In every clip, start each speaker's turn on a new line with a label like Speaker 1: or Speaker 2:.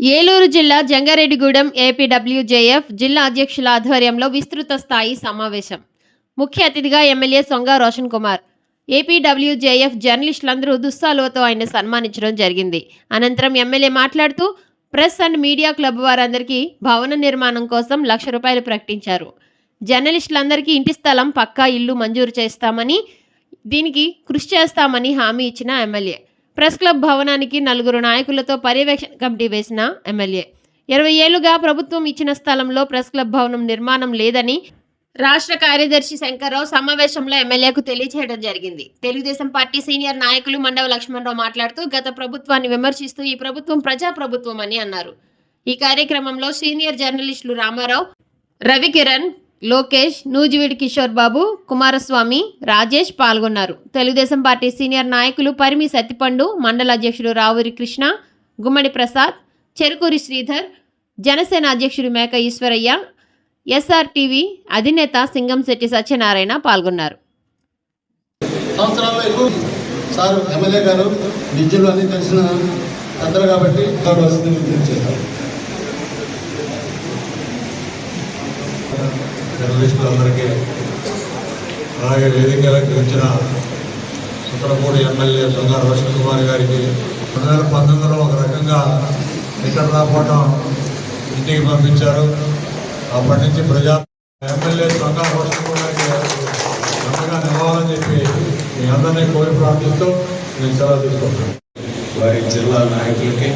Speaker 1: ఏలూరు జిల్లా జంగారెడ్డిగూడెం ఏపీడబ్ల్యూజేఎఫ్ జిల్లా అధ్యక్షుల ఆధ్వర్యంలో విస్తృత స్థాయి సమావేశం. ముఖ్య అతిథిగా ఎమ్మెల్యే సొంగ రోషన్ కుమార్. ఏపీడబ్ల్యూజేఎఫ్ జర్నలిస్టులందరూ దుస్సాలువతో ఆయన సన్మానించడం జరిగింది. అనంతరం ఎమ్మెల్యే మాట్లాడుతూ ప్రెస్ అండ్ మీడియా క్లబ్ వారందరికీ భవన నిర్మాణం కోసం లక్ష రూపాయలు ప్రకటించారు. జర్నలిస్టులందరికీ ఇంటి స్థలం పక్కా ఇల్లు మంజూరు చేస్తామని దీనికి కృషి చేస్తామని హామీ ఇచ్చిన ఎమ్మెల్యే. ప్రెస్ క్లబ్ భవనానికి నలుగురు నాయకులతో పర్యవేక్షణ కమిటీ వేసిన ఎమ్మెల్యే. ఇరవై ఏళ్ళుగా ప్రభుత్వం ఇచ్చిన స్థలంలో ప్రెస్ క్లబ్ భవనం నిర్మాణం లేదని రాష్ట్ర కార్యదర్శి శంకర్రావు సమావేశంలో ఎమ్మెల్యేకు తెలియజేయడం జరిగింది. తెలుగుదేశం పార్టీ సీనియర్ నాయకులు మండవ లక్ష్మణరావు మాట్లాడుతూ గత ప్రభుత్వాన్ని విమర్శిస్తూ ఈ ప్రభుత్వం ప్రజా ప్రభుత్వం అని అన్నారు. ఈ కార్యక్రమంలో సీనియర్ జర్నలిస్టులు రామారావు రవికిరణ్ లోకేష్ నూజివీడి కిషోర్ బాబు కుమారస్వామి రాజేష్ పాల్గొన్నారు. తెలుగుదేశం పార్టీ సీనియర్ నాయకులు పరిమి సత్తిపండు మండల అధ్యక్షుడు రావురి కృష్ణ గుమ్మడి ప్రసాద్ చెరుకూరి శ్రీధర్ జనసేన అధ్యక్షుడు మేక ఈశ్వరయ్య ఎస్ఆర్టీవీ అధినేత సింగంశెట్టి సత్యనారాయణ పాల్గొన్నారు.
Speaker 2: సార్ ఎమ్మెల్యే గారు విద్యలు అన్ని తెలిసిన పెద్దలు కాబట్టి
Speaker 3: జర్నలిస్టులందరికీ అలాగే వేదికలకు వచ్చిన సుప్రపూడి ఎమ్మెల్యే సొంగ రోషన్ కుమార్ గారికి రెండు వేల పంతొమ్మిదిలో ఒక రకంగా ఇక్కడ రాకపోవడం ఇంటికి పంపించారు. అప్పటి నుంచి ప్రజా ఎమ్మెల్యే సొంగ రోషన్ గారికి అంతగా నివ్వాలని చెప్పి మీ అందరినీ కోరి ప్రార్థిస్తూ నేను సెలవు తీసుకుంటాను
Speaker 4: వారి జిల్లా నాయకులకి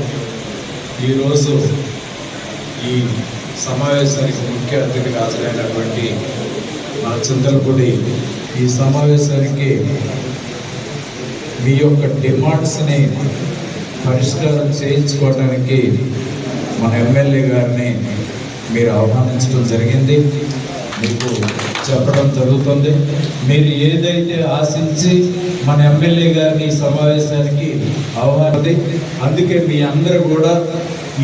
Speaker 4: ఈరోజు ఈ సమావేశానికి ముఖ్య అతిథిగా హాజరైనటువంటి మా చింతలపూడి ఈ సమావేశానికి మీ యొక్క డిమాండ్స్ని పరిష్కారం చేయించుకోవడానికి మన ఎమ్మెల్యే గారిని మీరు ఆహ్వానించడం జరిగింది. మీకు చెప్పడం జరుగుతుంది. మీరు ఏదైతే ఆశించి మన ఎమ్మెల్యే గారిని ఈ సమావేశానికి ఆహ్వానింది అందుకే మీ అందరూ కూడా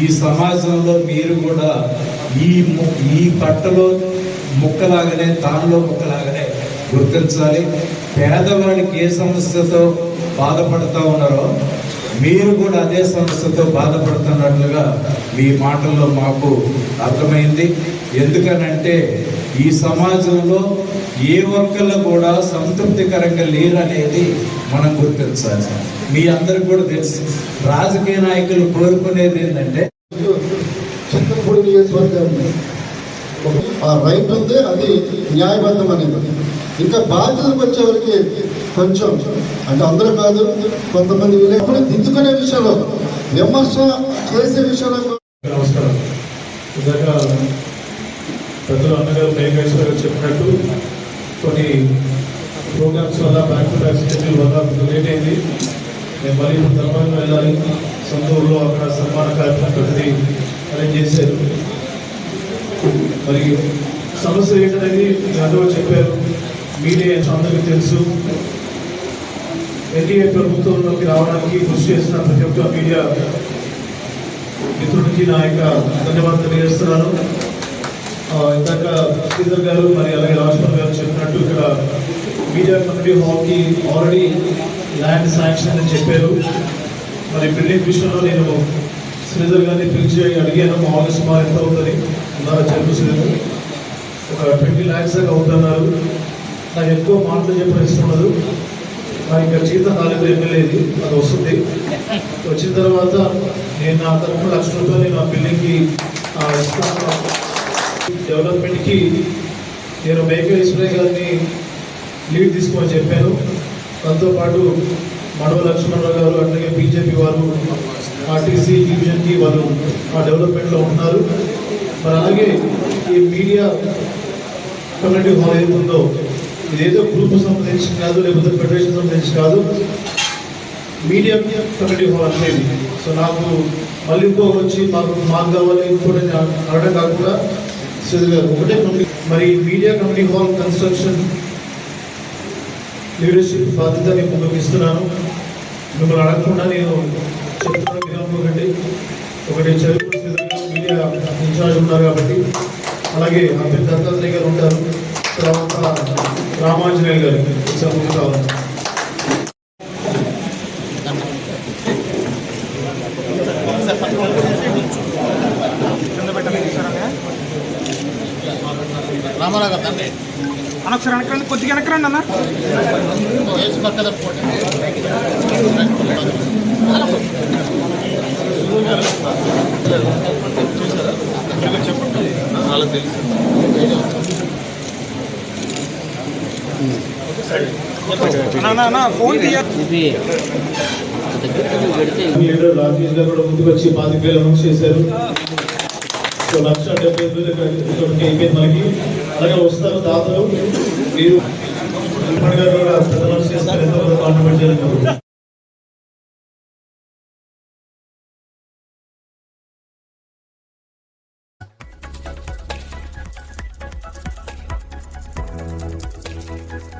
Speaker 4: ఈ సమాజంలో మీరు కూడా ఈ ము- ఈ బట్టలో ముక్కలాగానే దానిలో ముక్కలాగానే గుర్తించాలి. పేదవాడికి ఏ సమస్యతో బాధపడుతూ ఉన్నారో మీరు కూడా అదే సమస్యతో బాధపడుతున్నట్లుగా మీ మాటల్లో మాకు అర్థమైంది. ఎందుకనంటే ఈ సమాజంలో ఏ ఒక్కళ్ళు కూడా సంతృప్తికరంగా లేరనేది మనం గుర్తించాలి. మీ అందరికి కూడా తెలుసు. రాజకీయ నాయకులు కోరుకునేది ఏంటంటే
Speaker 2: చింతపూడి నియోజకవర్గాన్ని ఆ రైట్ ఉంది అది న్యాయబద్ధం అనేది. ఇంకా బాధ్యతలకు వచ్చేవరకు కొంచెం అంటే అందరూ కాదు కొంతమంది వీళ్ళు దిద్దుకునే విషయంలో విమర్శ చేసే విషయంలో
Speaker 5: నమస్కారం. ఇందాక పెద్దలు అన్నగారు వెంకటేశ్వర గారు చెప్పినట్టు కొన్ని ప్రోగ్రామ్స్ వల్ల బ్యాక్ టు బ్యాక్ వల్ల లేట్ అయింది. నేను మళ్ళీ ఇప్పుడు వెళ్ళాలి. వెళ్ళాలి ఊళ్ళో అక్కడ సన్మాన కార్యక్రమం పెద్దది. అరేంజ్ చేశారు. మరి సమస్య ఏంటనేది యాదవ్ చెప్పారు. మీడియా అందరికీ తెలుసు. ఎన్డీఏ ప్రభుత్వంలోకి రావడానికి కృషి చేసిన ప్రతి ఒక్క మీడియా మిత్రుడికి నా యొక్క ధన్యవాదాలు తెలియజేస్తున్నాను. ఇందాక శ్రీధర్ గారు మరి అలాగే రాజ్కుమార్ గారు చెప్పినట్టు ఇక్కడ మీడియా కమిటీ హాల్కి ఆల్రెడీ ల్యాండ్ శాంక్షన్ అని చెప్పారు. మరి బిల్డింగ్ విషయంలో నేను శ్రీధర్ గారిని పిలిచి అడిగాను మామూలు సుమారు ఎంత అవుతుంది? ఉన్నారు చెప్పు శ్రీధర్. ఒక ట్వంటీ ల్యాక్స్ దాకా అవుతున్నారు నాకు ఎక్కువ మాటలు చెప్పిన ఇష్టం ఉండదు. నాకు ఇంకా జీతం రాలేదు ఎమ్మెల్యేది అది వస్తుంది. వచ్చిన తర్వాత నేను నా తరఫున లక్ష రూపాయలు నా ఆ బిల్డింగ్కి డెవలప్మెంట్కి నేను మేఘా ఈశ్వరయ్య గారిని లీడ్ తీసుకోమని చెప్పాను. దాంతోపాటు మడవ లక్ష్మణరావు గారు అట్లాగే బీజేపీ వారు ఆర్టీసీ డివిజన్కి వాళ్ళు ఆ డెవలప్మెంట్లో ఉన్నారు. మరి అలాగే ఈ మీడియా కమ్యూనిటీ హాల్ ఏదైతుందో ఇదేదో గ్రూప్ సంబంధించి కాదు లేకపోతే ఫెడరేషన్ సంబంధించి కాదు. మీడియా కమ్యూనిటీ హాల్ అంటే సో నాకు మళ్ళీ ఇంకో వచ్చి మాకు మాకు కావాలి ఇంకోటి అడగడం అనడం కాకుండా గారు ఒకటే మరి media community hall construction leadership బాధ్యత నేను ముందుకు ఇస్తున్నాను. మిమ్మల్ని అడగకుండా నేను ఒకటి చదువు మీడియా ఇన్ఛార్జ్ కాబట్టి అలాగే అభ్యర్థి దత్తాత్రేయ గారు ఉంటారు. తర్వాత రామాంజనేయ గారు సభకు కావాలి
Speaker 2: రామారావు గారు తండ్రి
Speaker 6: అనొకసారి వెనకరండి కొద్దిగా వెనకరండి అన్న
Speaker 2: చెప్పండి పక్కన పోటీ
Speaker 6: అన్న,
Speaker 5: గారు కూడా ముందుకు వచ్చి పాతిక వేలు అనౌన్స్ చేశారు సో లక్ష డెబ్బై ఐదు అయిపోయింది మనకి అలాగే వస్తారు దాతలు మీరు గారు కూడా అనౌన్స్ చేస్తారు ఎంతో కాంట్రిబ్యూట్ చేయాలి